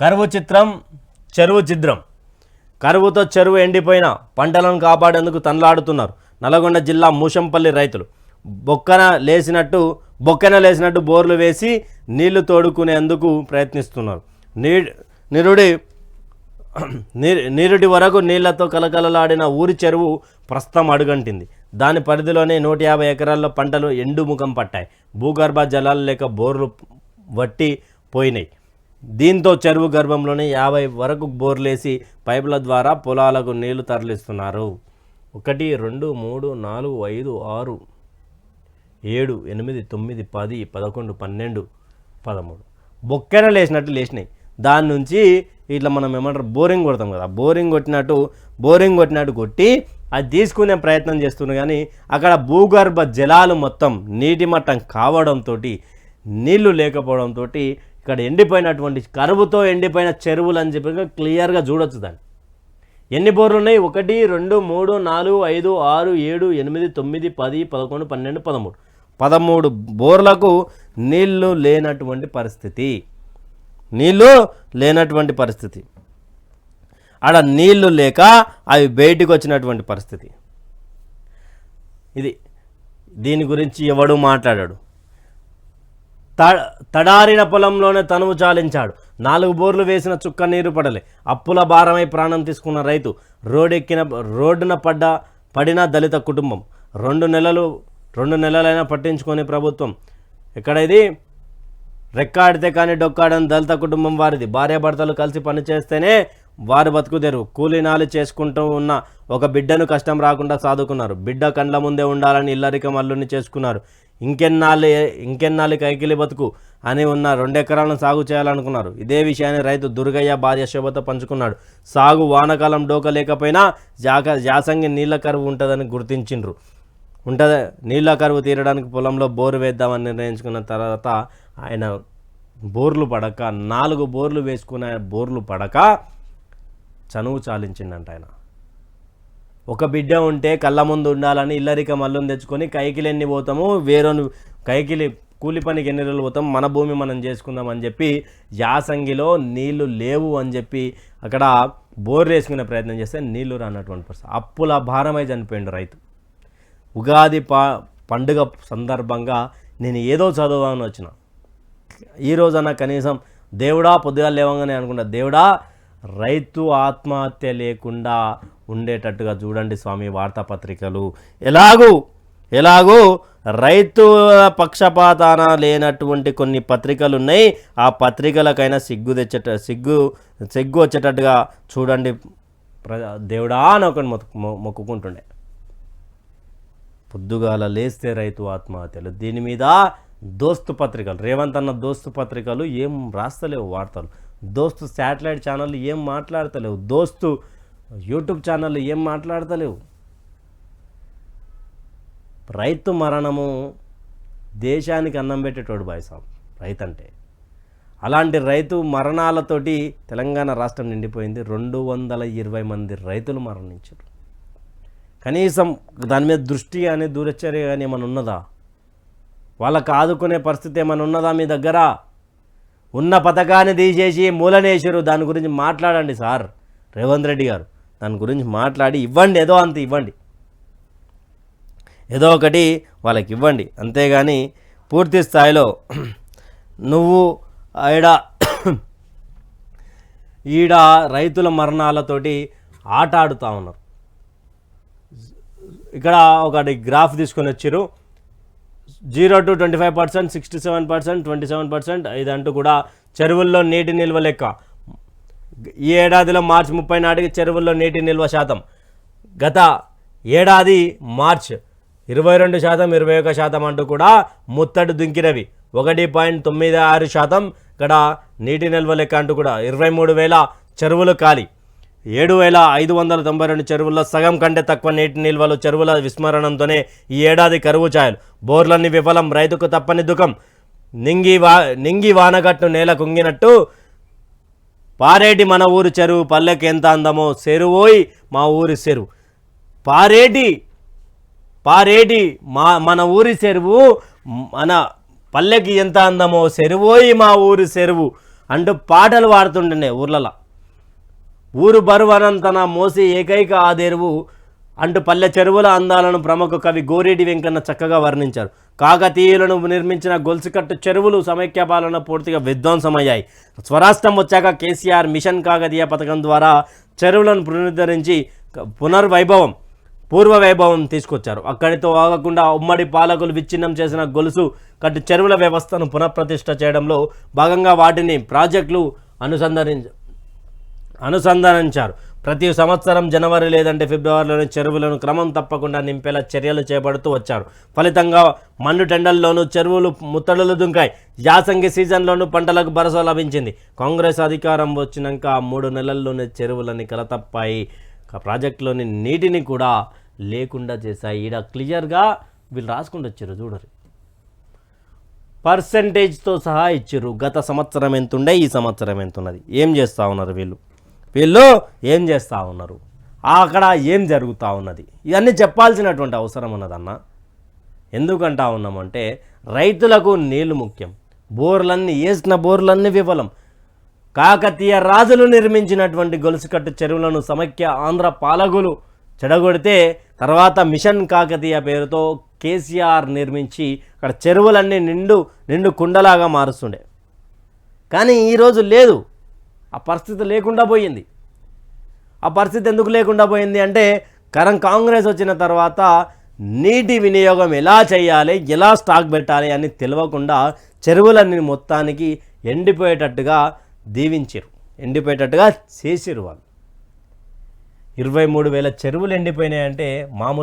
కరువు చిత్రం చెరువు చిద్రం. కరువుతో చెరువు ఎండిపోయిన పంటలను కాపాడేందుకు తనలాడుతున్నారు నల్గొండ జిల్లా మూషంపల్లి రైతులు. బొక్కన లేసినట్టు బొక్కన లేసినట్టు బోర్లు వేసి నీళ్ళు తోడుకునేందుకు ప్రయత్నిస్తున్నారు. నీ నిరుడి నిరుడి వరకు నీళ్ళతో కలకలలాడిన ఊరి చెరువు ప్రస్తుతం అడుగంటింది. దాని పరిధిలోనే నూట యాభై ఎకరాల్లో పంటలు ఎండుముఖం పట్టాయి. భూగర్భ జలాలు లేక బోర్లు వట్టి పోయినాయి. దీంతో చెరువు గర్భంలోనే యాభై వరకు బోర్లేసి పైపుల ద్వారా పొలాలకు నీళ్ళు తరలిస్తున్నారు. ఒకటి రెండు మూడు నాలుగు ఐదు ఆరు ఏడు ఎనిమిది తొమ్మిది పది పదకొండు పన్నెండు పదమూడు. బొక్కెన లేచినట్టు లేచినాయి. దాని నుంచి ఇట్లా మనం ఏమంటారు బోరింగ్ కొడతాం కదా. బోరింగ్ కొట్టినట్టు బోరింగ్ కొట్టినట్టు కొట్టి అది తీసుకునే ప్రయత్నం చేస్తున్నాం కానీ అక్కడ భూగర్భ జలాలు మొత్తం నీటి మట్టం కావడంతో నీళ్ళు లేకపోవడంతో ఇక్కడ ఎండిపోయినటువంటి కరువుతో ఎండిపోయిన చెరువులు అని చెప్పి క్లియర్గా చూడొచ్చు దాన్ని. ఎన్ని బోర్లు ఉన్నాయి ఒకటి రెండు మూడు నాలుగు ఐదు ఆరు ఏడు ఎనిమిది తొమ్మిది పది పదకొండు పన్నెండు పదమూడు. పదమూడు బోర్లకు నీళ్ళు లేనటువంటి పరిస్థితి. నీళ్ళు లేనటువంటి పరిస్థితి. ఆడ నీళ్ళు లేక అవి బయటికి వచ్చినటువంటి పరిస్థితి. ఇది దీని గురించి ఎవడు మాట్లాడాడు? తడారిన పొలంలోనే తనువు చాలించాడు నాలుగు బోర్లు వేసిన చుక్క నీరు పడలే. అప్పుల భారమై ప్రాణం తీసుకున్న రైతు రోడెక్కిన రోడ్డున పడ్డ పడిన దళిత కుటుంబం. రెండు నెలలు రెండు నెలలైనా పట్టించుకొని ప్రభుత్వం. ఇక్కడ ఇది? రెక్కాడితే కానీ డొక్కాడని దళిత కుటుంబం వారిది. భార్యాభర్తలు కలిసి పనిచేస్తేనే వారు బతుకుదేరు కూలీనాలు చేసుకుంటూ ఉన్న ఒక బిడ్డను కష్టం రాకుండా సాదుకున్నారు. బిడ్డ కండ్ల ముందే ఉండాలని ఇల్లరికం అల్లుని చేసుకున్నారు. ఇంకెన్నాళ్ళు ఇంకెన్నాళ్ళు కైకిలి బతుకు అని ఉన్న రెండెకరాలను సాగు చేయాలనుకున్నారు. ఇదే విషయాన్ని రైతు దుర్గయ్య భార్య శోభతో పంచుకున్నాడు. సాగు వానకాలం డోక లేకపోయినా జాక యాసంగి నీళ్ళ కరువు ఉంటుందని గుర్తించిండ్రు. ఉంటుంది నీళ్ళ కరువు తీరడానికి పొలంలో బోరు వేద్దామని నిర్ణయించుకున్న తర్వాత ఆయన బోర్లు పడక నాలుగు బోర్లు వేసుకున్న బోర్లు పడక చనువు చాలించిండంట ఆయన. ఒక బిడ్డ ఉంటే కళ్ళ ముందు ఉండాలని ఇల్లరిక మల్లుని తెచ్చుకొని కైకిలు ఎన్ని పోతాము వేరొని కైకిలి కూలి పనికి ఎన్ని రోజులు పోతాం మన భూమి మనం చేసుకుందాం అని చెప్పి యాసంగిలో నీళ్ళు లేవు అని చెప్పి అక్కడ బోర్ వేసుకునే ప్రయత్నం చేస్తే నీళ్ళు రానటువంటి పరిస్థితి. అప్పుల భారమై చనిపోయిండు రైతు. ఉగాది పా పండుగ సందర్భంగా నేను ఏదో చదవాలని వచ్చిన. ఈ రోజన్నా కనీసం దేవుడా పొద్దుగా లేవగానే అనుకుంటా దేవుడా రైతు ఆత్మహత్య లేకుండా ఉండేటట్టుగా చూడండి స్వామి వార్తాపత్రికలు. ఎలాగూ ఎలాగూ రైతు పక్షపాతాన లేనటువంటి కొన్ని పత్రికలు ఉన్నాయి ఆ పత్రికలకైనా సిగ్గు తెచ్చేట సిగ్గు సిగ్గు వచ్చేటట్టుగా చూడండి. ప్రజా దేవుడా అని ఒకటి మొక్కుకుంటుండే. పొద్దుగాల లేస్తే రైతు ఆత్మహత్యలు. దీని మీద దోస్తు పత్రికలు రేవంత్ అన్న దోస్తు పత్రికలు ఏం రాస్తలేవు వార్తలు. దోస్తు శాటిలైట్ ఛానళ్ళు ఏం మాట్లాడతలేవు. దోస్తు యూట్యూబ్ ఛానళ్ళు ఏం మాట్లాడతలేవు. రైతు మరణము దేశానికి అన్నం పెట్టేటోడు బాయ్ రైతు అంటే అలాంటి రైతు మరణాలతోటి తెలంగాణ రాష్ట్రం నిండిపోయింది. రెండు వందల ఇరవై మంది రైతులు మరణించారు. కనీసం దాని మీద దృష్టి కానీ దూరచర్య కానీ ఏమైనా ఉన్నదా? వాళ్ళకు ఆదుకునే పరిస్థితి ఏమైనా ఉన్నదా మీ దగ్గర? ఉన్న పథకాన్ని తీసేసి మూలనేశారు. దాని గురించి మాట్లాడండి సార్. రేవంత్ రెడ్డి గారు. దాని గురించి మాట్లాడి ఇవ్వండి. ఏదో అంత ఇవ్వండి. ఏదో ఒకటి వాళ్ళకి ఇవ్వండి. అంతేగాని పూర్తి స్థాయిలో నువ్వు ఆడ ఈడ రైతుల మరణాలతోటి ఆట ఆడుతూ ఉన్నారు. ఇక్కడ ఒకటి గ్రాఫ్ తీసుకొని వచ్చారు zero to twenty five percent sixty seven percent twenty seven percent ఇదంటూ కూడా చెరువుల్లో నీటి నిల్వ లెక్క. ఈ ఏడాదిలో మార్చి ముప్పై నాటికి చెరువుల్లో నీటి నిల్వ శాతం. గత ఏడాది మార్చ్ ఇరవై రెండు శాతం ఇరవై ఒక శాతం అంటూ కూడా ముత్తడి దుంకినవి. ఒకటి పాయింట్ తొమ్మిది ఆరు శాతం ఇక్కడ నీటి నిల్వ లెక్క అంటూ కూడా ఇరవై మూడు వేల చెరువులు ఖాళీ. ఏడు వేల ఐదు వందల తొంభై రెండు చెరువుల్లో సగం కంటే తక్కువ నీటి నిల్వలు చెరువుల విస్మరణంతోనే ఈ ఏడాది కరువు ఛాయలు బోర్లన్నీ విఫలం రైతుకు తప్పని దుఃఖం. నింగి వా నింగి వానగట్టు నేల కుంగినట్టు పారేటి మన ఊరు చెరువు పల్లెకి ఎంత అందమో చెరువోయి మా ఊరి చెరువు పారేటి పారేటి మా మన ఊరి చెరువు మన పల్లెకి ఎంత అందమో చెరువోయి మా ఊరి చెరువు అంటూ పాటలు పాడుతుండే ఊర్లలో. ఊరు బరువనంతన మోసి ఏకైక ఆదేరువు అంటూ పల్లె చెరువుల అందాలను ప్రముఖ కవి గోరేటి వెంకన్న చక్కగా వర్ణించారు. కాకతీయులను నిర్మించిన గొలుసుకట్టు చెరువులు సమైక్య పాలన పూర్తిగా విధ్వంసమయ్యాయి. స్వరాష్ట్రం వచ్చాక కేసీఆర్ మిషన్ కాకతీయ పథకం ద్వారా చెరువులను పునరుద్ధరించి పునర్వైభవం పూర్వ వైభవం తీసుకొచ్చారు. అక్కడితో ఆగకుండా ఉమ్మడి పాలకులు విచ్ఛిన్నం చేసిన గొలుసు కట్టు చెరువుల వ్యవస్థను పునఃప్రతిష్ఠ చేయడంలో భాగంగా వాటిని ప్రాజెక్టులు అనుసంధానించారు అనుసంధానించారు. ప్రతి సంవత్సరం జనవరి లేదంటే ఫిబ్రవరిలోని చెరువులను క్రమం తప్పకుండా నింపేలా చర్యలు చేపడుతూ వచ్చారు. ఫలితంగా మండు టెండల్లోనూ చెరువులు ముత్తడులు దుంకాయి. యాసంగి సీజన్లోనూ పంటలకు భరోసా లభించింది. కాంగ్రెస్ అధికారం వచ్చినాక ఆ మూడు నెలల్లోనే చెరువులని కలతప్పాయి. ప్రాజెక్టులోని నీటిని కూడా లేకుండా చేశాయి. ఈడ క్లియర్గా వీళ్ళు రాసుకుంటూ వచ్చారు చూడరు. పర్సంటేజ్తో సహా ఇచ్చారు. గత సంవత్సరం ఎంతుండే ఈ సంవత్సరం ఎంతున్నది. ఏం చేస్తూ ఉన్నారు వీళ్ళు? వీళ్ళు ఏం చేస్తూ ఉన్నారు? అక్కడ ఏం జరుగుతూ ఉన్నది? ఇవన్నీ చెప్పాల్సినటువంటి అవసరం ఉన్నదన్న. ఎందుకంటా ఉన్నామంటే రైతులకు నీళ్ళు ముఖ్యం. బోర్లన్నీ వేసిన బోర్లన్నీ విఫలం. కాకతీయ రాజులు నిర్మించినటువంటి గొలుసుకట్టు చెరువులను సమైక్య ఆంధ్ర పాలకులు చెడగొడితే తర్వాత మిషన్ కాకతీయ పేరుతో కేసీఆర్ నిర్మించి అక్కడ చెరువులన్నీ నిండు నిండు కుండలాగా మారుస్తుండే. కానీ ఈరోజు లేదు. ఆ పరిస్థితి లేకుండా పోయింది. ఆ పరిస్థితి ఎందుకు లేకుండా పోయింది అంటే కరం కాంగ్రెస్ వచ్చిన తర్వాత నీటి వినియోగం ఎలా చేయాలి ఎలా స్టాక్ పెట్టాలి అని తెలియకుండా చెరువులన్నీ మొత్తానికి ఎండిపోయేటట్టుగా దీవించారు ఎండిపోయేటట్టుగా చేసిరు వాళ్ళు. ఇరవై మూడు వేల చెరువులు ఎండిపోయినాయంటే మామూలు